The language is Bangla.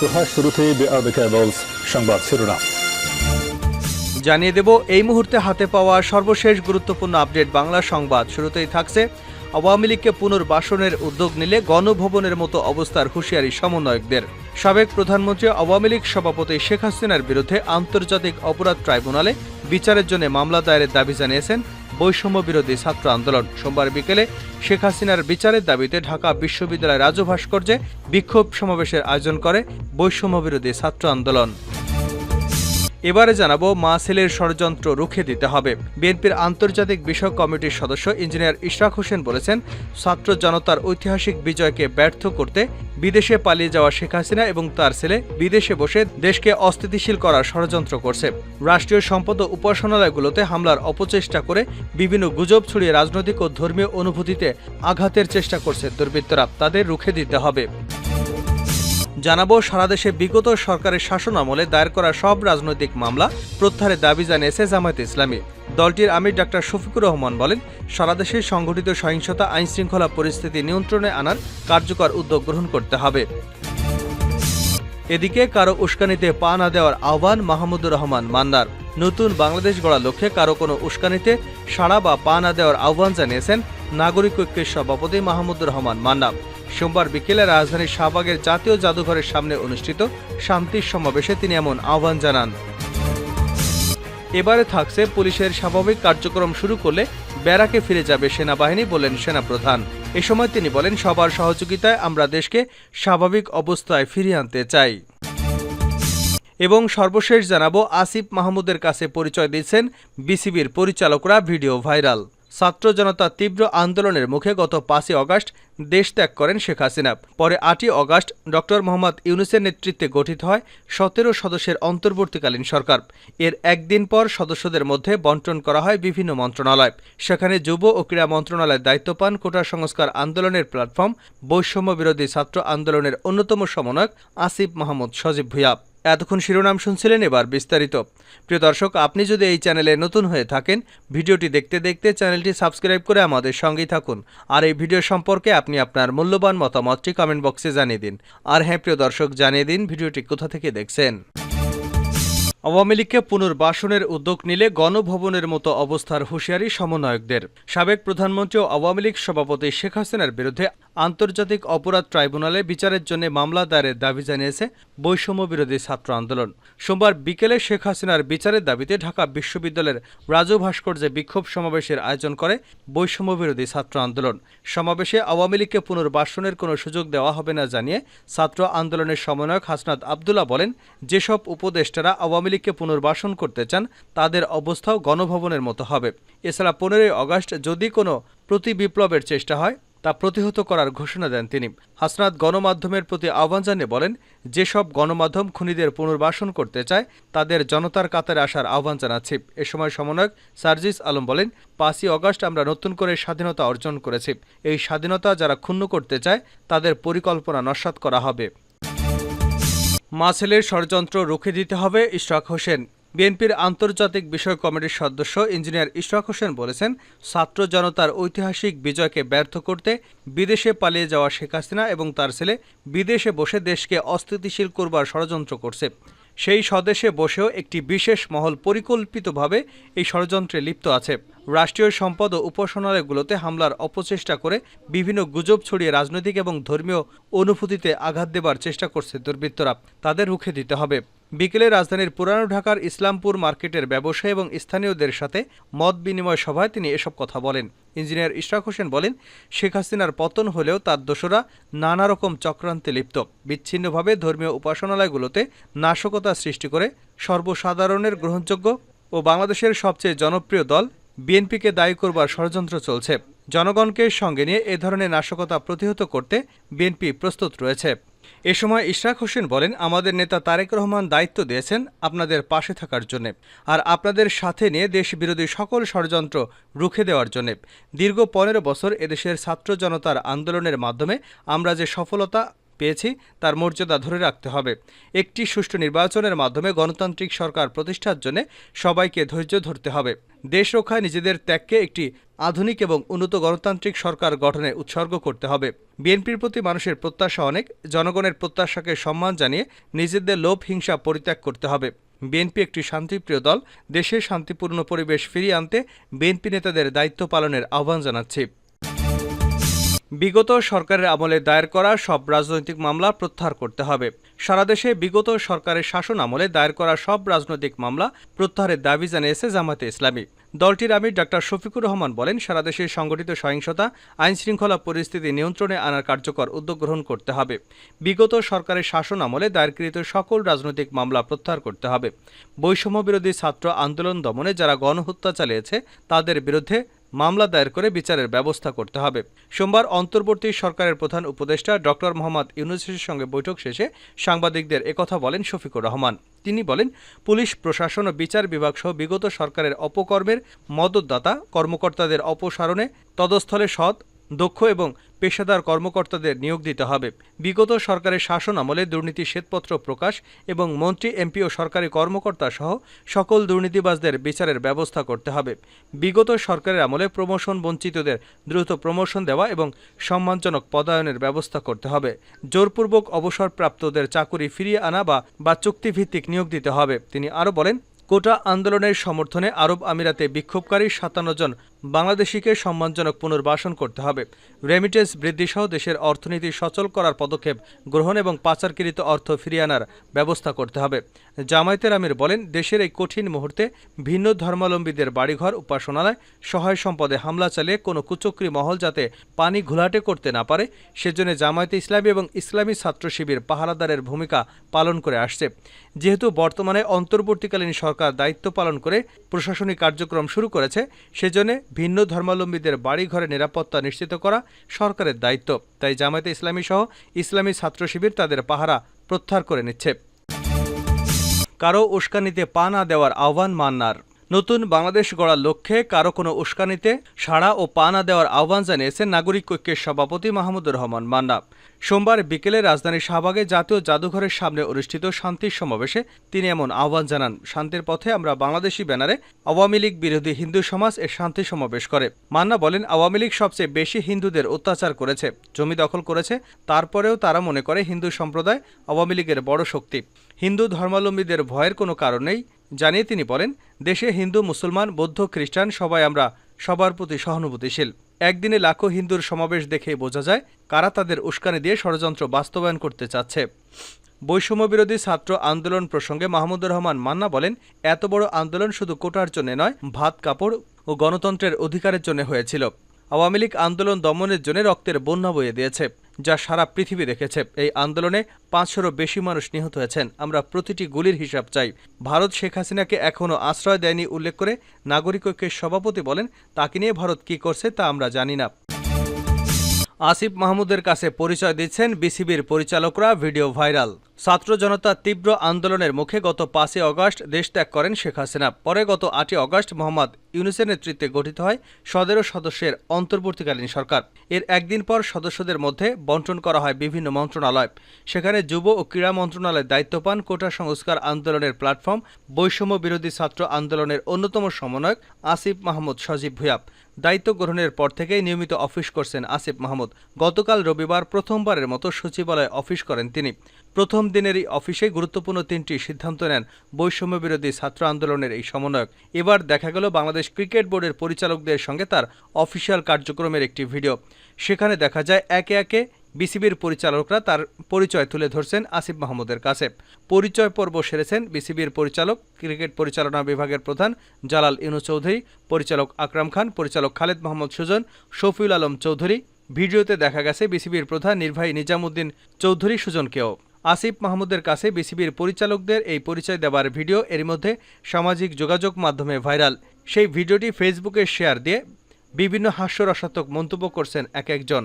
শুরু হয় শুরুতেই সংবাদ শিরোনাম। জানিয়ে দেব, এই মুহূর্তে হাতে পাওয়া সর্বশেষ গুরুত্বপূর্ণ আপডেট বাংলা সংবাদ। শুরুতেই থাকছে, আওয়ামী লীগকে পুনর্বাসনের উদ্যোগ নিলে গণভবনের মতো অবস্থার হুঁশিয়ারি সমন্বয়কদের। সাবেক প্রধানমন্ত্রী, আওয়ামী লীগ সভাপতি শেখ হাসিনার বিরুদ্ধে আন্তর্জাতিক অপরাধ ট্রাইব্যুনালে বিচারের জন্য মামলা দায়েরের দাবি জানিয়েছেন বৈষম্য বিরোধী ছাত্র আন্দোলন। সোমবার বিকেলে শেখ হাসিনার বিচারের দাবিতে ঢাকা বিশ্ববিদ্যালয় রাজু ভাস্কর্যে বিক্ষোভ সমাবেশের আয়োজন করে বৈষম্য বিরোধী ছাত্র আন্দোলন। এবারে জানাব মা ছেলের ষড়যন্ত্র রুখে দিতে হবে। বিএনপির আন্তর্জাতিক বিষয়ক কমিটির সদস্য ইঞ্জিনিয়ার ইশরাক হোসেন বলেছেন, ছাত্র জনতার ঐতিহাসিক বিজয়কে ব্যর্থ করতে বিদেশে পালিয়ে যাওয়া শেখ হাসিনা এবং তার ছেলে বিদেশে বসে দেশকে অস্থিতিশীল করার ষড়যন্ত্র করছে। রাষ্ট্রীয় সম্পদ ও উপাসনালয়গুলোতে হামলার অপচেষ্টা করে বিভিন্ন গুজব ছড়িয়ে রাজনৈতিক ও ধর্মীয় অনুভূতিতে আঘাতের চেষ্টা করছে দুর্বৃত্তরা। তাদের রুখে দিতে হবে। জানাব, সারা দেশে বিগত সরকারের শাসন আমলে দায়ের করা সব রাজনৈতিক মামলা প্রত্যাহারের দাবি জানিয়েছে জামায়াত ইসলামী। দলটির আমির ডাক্তার শফিকুর রহমান বলেন, সারা দেশে সংঘটিত সহিংসতা, আইনশৃঙ্খলা পরিস্থিতি নিয়ন্ত্রণে আনার কার্যকর উদ্যোগ গ্রহণ করতে হবে। এদিকে কারও উস্কানিতে পা না দেওয়ার আহ্বান মাহমুদুর রহমান মান্নার। নতুন বাংলাদেশ গড়ার লক্ষ্যে কারও কোনো উস্কানিতে সাড়া বা পা না দেওয়ার আহ্বান জানিয়েছেন নাগরিক ঐক্যের সভাপতি মাহমুদুর রহমান মান্না। সোমবার বিকেলে রাজধানীর শাহবাগের জাতীয় জাদুঘরের সামনে অনুষ্ঠিত শান্তির সমাবেশে তিনি এমন আহ্বান জানান। এবারে থাকছে পুলিশের স্বাভাবিক কার্যক্রম শুরু করলে ব্যারাকে ফিরে যাবে সেনাবাহিনী বলেন সেনাপ্রধান। এ সময় তিনি বলেন, সবার সহযোগিতায় আমরা দেশকে স্বাভাবিক অবস্থায় ফিরিয়ে আনতে চাই। এবং সর্বশেষ জানাব, আসিফ মাহমুদের কাছে পরিচয় দিয়েছেন বিসিবির পরিচালকরা, ভিডিও ভাইরাল। ছাত্র জনতা তীব্র আন্দোলনের মুখে গত পাঁচই অগাস্ট দেশ ত্যাগ করেন শেখ হাসিনা। পরে আটই অগাস্ট ডক্টর মোহাম্মদ ইউনুসের নেতৃত্বে গঠিত হয় সতেরো সদস্যের অন্তর্বর্তীকালীন সরকার। এর একদিন পর সদস্যদের মধ্যে বন্টন করা হয় বিভিন্ন মন্ত্রণালয়। সেখানে যুব ও ক্রীড়া মন্ত্রণালয়ের দায়িত্ব পান কোটা সংস্কার আন্দোলনের প্ল্যাটফর্ম বৈষম্য বিরোধী ছাত্র আন্দোলনের অন্যতম সমন্বয়ক আসিফ মাহমুদ সজীব ভুইয়া। এতক্ষণ শিরোনাম শুনছিলেন এবার বিস্তারিত। প্রিয় দর্শক, আপনি যদি এই চ্যানেলে নতুন হয়ে থাকেন, ভিডিওটি দেখতে দেখতে চ্যানেলটি সাবস্ক্রাইব করে আমাদের সঙ্গেই থাকুন। আর এই ভিডিও সম্পর্কে আপনি আপনার মূল্যবান মতামতটি কমেন্ট বক্সে জানিয়ে দিন। আর হ্যাঁ প্রিয় দর্শক, জানিয়ে দিন ভিডিওটি কোথা থেকে দেখছেন। আওয়ামী লীগকে পুনর্বাসনের উদ্যোগ নিলে গণভবনের মতো অবস্থার হুঁশিয়ারি সমন্বয়কদের। সাবেক প্রধানমন্ত্রী ও আওয়ামী লীগ সভাপতি শেখ হাসিনার বিরুদ্ধে আন্তর্জাতিক অপরাধ ট্রাইব্যুনালে বিচারের জন্য মামলা দায়েরের দাবি জানিয়েছে বৈষম্য বিরোধী ছাত্র আন্দোলন। সোমবার বিকেলে শেখ হাসিনার বিচারের দাবিতে ঢাকা বিশ্ববিদ্যালয়ের রাজু ভাস্কর্যে বিক্ষোভ সমাবেশের আয়োজন করে বৈষম্য বিরোধী ছাত্র আন্দোলন। সমাবেশে আওয়ামী লীগকে পুনর্বাসনের কোনো সুযোগ দেওয়া হবে না জানিয়ে ছাত্র আন্দোলনের সমন্বয়ক হাসনাত আবদুল্লাহ বলেন, যেসব উপদেষ্টারা আওয়ামী লীগকে পুনর্বাসন করতে চান, তাদের অবস্থাও গণভবনের মতো হবে। এছাড়া পনেরোই অগাস্ট যদি কোনো প্রতি বিপ্লবের চেষ্টা হয় তা প্রতিহত করার ঘোষণা দেন তিনি। হাসনাত গণমাধ্যমের প্রতি আহ্বান জানিয়ে বলেন, যেসব গণমাধ্যম খুনিদের পুনর্বাসন করতে চায়, তাদের জনতার কাতারে আসার আহ্বান জানাচ্ছি। এ সময় সমন্বয়ক সার্জিস আলম বলেন, পাঁচই অগাস্ট আমরা নতুন করে স্বাধীনতা অর্জন করেছি। এই স্বাধীনতা যারা ক্ষুণ্ণ করতে চায়, তাদের পরিকল্পনা নস্যাৎ করা হবে। মাসেলের ষড়যন্ত্র রুখে দিতে হবে ইশরাক হোসেন। বিএনপির আন্তর্জাতিক বিষয় কমিটির সদস্য ইঞ্জিনিয়ার ইশরাক হোসেন বলেছেন, ছাত্র জনতার ঐতিহাসিক বিজয়কে ব্যর্থ করতে বিদেশে পালিয়ে যাওয়া শেখ হাসিনা এবং তার ছেলে বিদেশে বসে দেশকে অস্থিতিশীল করবার ষড়যন্ত্র করছে। সেই স্বদেশে বসেও একটি বিশেষ মহল পরিকল্পিতভাবে এই ষড়যন্ত্রে লিপ্ত আছে। রাষ্ট্রীয় সম্পদ ও উপাসনালয়গুলোতে হামলার অপচেষ্টা করে বিভিন্ন গুজব ছড়িয়ে রাজনৈতিক এবং ধর্মীয় অনুভূতিতে আঘাত দেবার চেষ্টা করছে দুর্বৃত্তরা। তাদের রুখে দিতে হবে। বিকেলে রাজধানীর পুরানো ঢাকার ইসলামপুর মার্কেটের ব্যবসায়ী এবং স্থানীয়দের সাথে মত বিনিময় সভায় তিনি এসব কথা বলেন। ইঞ্জিনিয়ার ইশরাক হোসেন বলেন, শেখ হাসিনার পতন হলেও তার দোষরা নানা রকম চক্রান্তে লিপ্ত। বিচ্ছিন্নভাবে ধর্মীয় উপাসনালয়গুলোতে নাশকতা সৃষ্টি করে সর্বসাধারণের গ্রহণযোগ্য ও বাংলাদেশের সবচেয়ে জনপ্রিয় দল বিএনপিকে দায়ী করবার ষড়যন্ত্র চলছে। জনগণকে সঙ্গে নিয়ে এ ধরনের নাশকতা প্রতিহত করতে বিএনপি প্রস্তুত রয়েছে। এ সময় ইশরাক হোসেন বলেন, আমাদের নেতা তারেক রহমান দায়িত্ব দিয়েছেন আপনাদের পাশে থাকার জন্য আর আপনাদের সাথে নিয়ে দেশ বিরোধী সকল ষড়যন্ত্র রুখে দেওয়ার জন্য। দীর্ঘ পনেরো বছর এদেশের ছাত্র জনতার আন্দোলনের মাধ্যমে আমরা যে সফলতা পেয়েছি, তার মর্যাদা ধরে রাখতে হবে। একটি সুষ্ঠু নির্বাচনের মাধ্যমে গণতান্ত্রিক সরকার প্রতিষ্ঠার জন্য সবাইকে ধৈর্য ধরতে হবে। দেশ রক্ষায় নিজেদের ত্যাগকে একটি আধুনিক এবং উন্নত গণতান্ত্রিক সরকার গঠনে উৎসর্গ করতে হবে। বিএনপির প্রতি মানুষের প্রত্যাশা অনেক, জনগণের প্রত্যাশাকে সম্মান জানিয়ে নিজেদের লোভ, হিংসা পরিত্যাগ করতে হবে। বিএনপি একটি শান্তিপ্রিয় দল, দেশে শান্তিপূর্ণ পরিবেশ ফিরিয়ে আনতে বিএনপি নেতাদের দায়িত্ব পালনের আহ্বান জানাচ্ছি। বিগত সরকারের আমলে দায়ের করা সব রাজনৈতিক মামলা প্রত্যাহার করতে হবে। সারা দেশে বিগত সরকারের শাসন আমলে দায়ের করা সব রাজনৈতিক মামলা প্রত্যাহারের দাবি জানিয়েছে জামাতে ইসলামী। দলটির আমির ডাক্তার শফিকুর রহমান বলেন, সারা দেশে সংগঠিত সহিংসতা আইন শৃঙ্খলা পরিস্থিতি নিয়ন্ত্রণে আনার কার্যকর উদ্যোগ গ্রহণ করতে হবে। বিগত সরকারের শাসন আমলে দায়েরকৃত সকল রাজনৈতিক মামলা প্রত্যাহার করতে হবে। বৈষম্য বিরোধী ছাত্র আন্দোলন দমনে যারা গণহত্যা চালিয়েছে, তাদের বিরুদ্ধে মামলা দায়ের করে বিচারের ব্যবস্থা করতে হবে। সোমবার অন্তর্বর্তী সরকারের প্রধান উপদেষ্টা ডক্টর মোহাম্মদ ইউনুসের সঙ্গে বৈঠক শেষে সাংবাদিকদের একথা বলেন শফিকুর রহমান। তিনি বলেন, পুলিশ, প্রশাসন ও বিচার বিভাগ সহ বিগত সরকারের অপকর্মের মদতদাতা, কর্মকর্তাদের অপসারণে, তদস্থলে সৎ দক্ষ এবং পেশাদার কর্মকর্তাদের নিয়োগ দিতে হবে। বিগত সরকারের শাসন আমলে দুর্নীতি শ্বেতপত্র প্রকাশ এবং মন্ত্রী, এমপি ও সরকারি কর্মকর্তা সহ সকল দুর্নীতিবাজদের বিচারের ব্যবস্থা করতে হবে। বিগত সরকারের আমলে প্রমোশন বঞ্চিতদের দ্রুত প্রমোশন দেওয়া এবং সম্মানজনক পদায়নের ব্যবস্থা করতে হবে। জোরপূর্বক অবসরপ্রাপ্তদের চাকুরি ফিরিয়ে আনা বা বা চুক্তিভিত্তিক নিয়োগ দিতে হবে। তিনি আরও বলেন, কোটা আন্দোলনের সমর্থনে আরব আমিরাতে বিক্ষোভকারী সাতান্ন জন বাংলাদেশিকে সম্মানজনক পুনর্বাসন করতে হবে। রেমিটেন্স বৃদ্ধিসহ দেশের অর্থনীতি সচল করার পদক্ষেপ গ্রহণ এবং পাচারকৃত অর্থ ফিরিয়ে আনার ব্যবস্থা করতে হবে। জামায়াতের আমির বলেন, দেশের এই কঠিন মুহূর্তে ভিন্ন ধর্মাবলম্বীদের বাড়িঘর, উপাসনালয়, সহায় সম্পদে হামলা চালিয়ে কোনো কুচক্রী মহল যাতে পানি ঘোলাটে করতে না পারে, সেজন্য জামায়াতে ইসলামী এবং ইসলামী ছাত্র শিবির পাহারাদারের ভূমিকা পালন করে আসছে। যেহেতু বর্তমানে অন্তর্বর্তীকালীন সরকার দায়িত্ব পালন করে প্রশাসনিক কার্যক্রম শুরু করেছে, সেজন্য ভিন্ন ধর্মাবলম্বীদের বাড়িঘরে নিরাপত্তা নিশ্চিত করা সরকারের দায়িত্ব। তাই জামায়াতে ইসলামী সহ ইসলামী ছাত্র শিবির তাদের পাহারা প্রত্যাহার করে নিচ্ছে। কারও উস্কানিতে পা না দেওয়ার আহ্বান মান্নার। নতুন বাংলাদেশ গড়ার লক্ষ্যে কারও কোনো উস্কানিতে সাড়া ও পা না দেওয়ার আহ্বান জানিয়েছেন নাগরিক ঐক্যের সভাপতি মাহমুদুর রহমান মান্না। সোমবার বিকেলে রাজধানীর শাহবাগে জাতীয় জাদুঘরের সামনে অনুষ্ঠিত শান্তির সমাবেশে তিনি এমন আহ্বান জানান, শান্তির পথে আমরা বাংলাদেশি ব্যানারে আওয়ামী লীগ বিরোধী হিন্দু সমাজ এর শান্তি সমাবেশ করে। মান্না বলেন, আওয়ামী লীগ সবচেয়ে বেশি হিন্দুদের অত্যাচার করেছে, জমি দখল করেছে, তারপরেও তারা মনে করে হিন্দু সম্প্রদায় আওয়ামী লীগের বড় শক্তি। হিন্দু ধর্মাবলম্বীদের ভয়ের কোনো কারণ নেই জানিয়ে তিনি বলেন, দেশে হিন্দু, মুসলমান, বৌদ্ধ, খ্রিস্টান সবাই আমরা সবার প্রতি সহানুভূতিশীল। একদিনে লাখো হিন্দুর সমাবেশ দেখে বোঝা যায় কারা তাদের উস্কানি দিয়ে ষড়যন্ত্র বাস্তবায়ন করতে চাচ্ছে। বৈষম্য বিরোধী ছাত্র আন্দোলন প্রসঙ্গে মাহমুদুর রহমান মান্না বলেন, এত বড় আন্দোলন শুধু কোটার জন্য নয়, ভাত কাপড় ও গণতন্ত্রের অধিকারের জন্য হয়েছিল। আওয়ামী লীগ আন্দোলন দমনের জন্য রক্তের বন্যা বয়ে দিয়েছে, যা সারা পৃথিবী দেখেছে। এই আন্দোলনে পাঁচশোরও বেশি মানুষ নিহত হয়েছেন। আমরা প্রতিটি গুলির হিসাব চাই। ভারত শেখ হাসিনাকে এখনও আশ্রয় দেয়নি উল্লেখ করে নাগরিক ঐক্যের সভাপতি বলেন, তাকে নিয়ে ভারত কী করছে তা আমরা জানি না। আসিফ মাহমুদের কাছে পরিচয় দিচ্ছেন বিসিবির পরিচালকরা, ভিডিও ভাইরাল। ছাত্র জনতা তীব্র আন্দোলনের মুখে গত পাঁচই অগস্ট দেশ ত্যাগ করেন শেখ হাসিনা। পরে গত আটই অগস্ট মোহাম্মদ ইউনুসের নেতৃত্বে গঠিত হয় সতেরো সদস্যের অন্তর্বর্তীকালীন সরকার। এর একদিন পর সদস্যদের মধ্যে বন্টন করা হয় বিভিন্ন মন্ত্রণালয়। সেখানে যুব ও ক্রীড়া মন্ত্রণালয়ের দায়িত্ব পান কোটা সংস্কার আন্দোলনের প্ল্যাটফর্ম, বৈষম্য বিরোধী ছাত্র আন্দোলনের অন্যতম সমন্বয়ক আসিফ মাহমুদ সজীব ভুয়াব দায়িত্ব গ্রহণের পর থেকেই নিয়মিত অফিস করছেন আসিফ মাহমুদ। গতকাল রবিবার প্রথমবারের মতো সচিবালয়ে অফিস করেন তিনি। প্রথম দিনেরই অফিসে গুরুত্বপূর্ণ তিনটি সিদ্ধান্ত নেন বৈষম্য বিরোধী ছাত্র আন্দোলনের এই সমন্বয়ক। এবার দেখা গেল বাংলাদেশ ক্রিকেট বোর্ডের পরিচালকদের সঙ্গে তার অফিসিয়াল কার্যক্রমের একটি ভিডিও। সেখানে দেখা যায় একে একে বিসিবির পরিচালকরা তার পরিচয় তুলে ধরছেন আসিফ মাহমুদের কাছে। পরিচয় পর্ব সেরেছেন বিসিবির পরিচালক, ক্রিকেট পরিচালনা বিভাগের প্রধান জালাল ইনু চৌধুরী, পরিচালক আকরাম খান, পরিচালক খালেদ মোহাম্মদ সুজন, শফিউল আলম চৌধুরী। ভিডিওতে দেখা গেছে বিসিবির প্রধান নির্বাহী নিজামুদ্দিন চৌধুরী সুজনকেও। আসিফ মাহমুদের কাছে বিসিবির পরিচালকদের এই পরিচয় দেওয়ার ভিডিও এর মধ্যে সামাজিক যোগাযোগ মাধ্যমে ভাইরাল। সেই ভিডিওটি ফেসবুকে শেয়ার দিয়ে বিভিন্ন হাস্যরসাত্মক মন্তব্য করছেন এক একজন।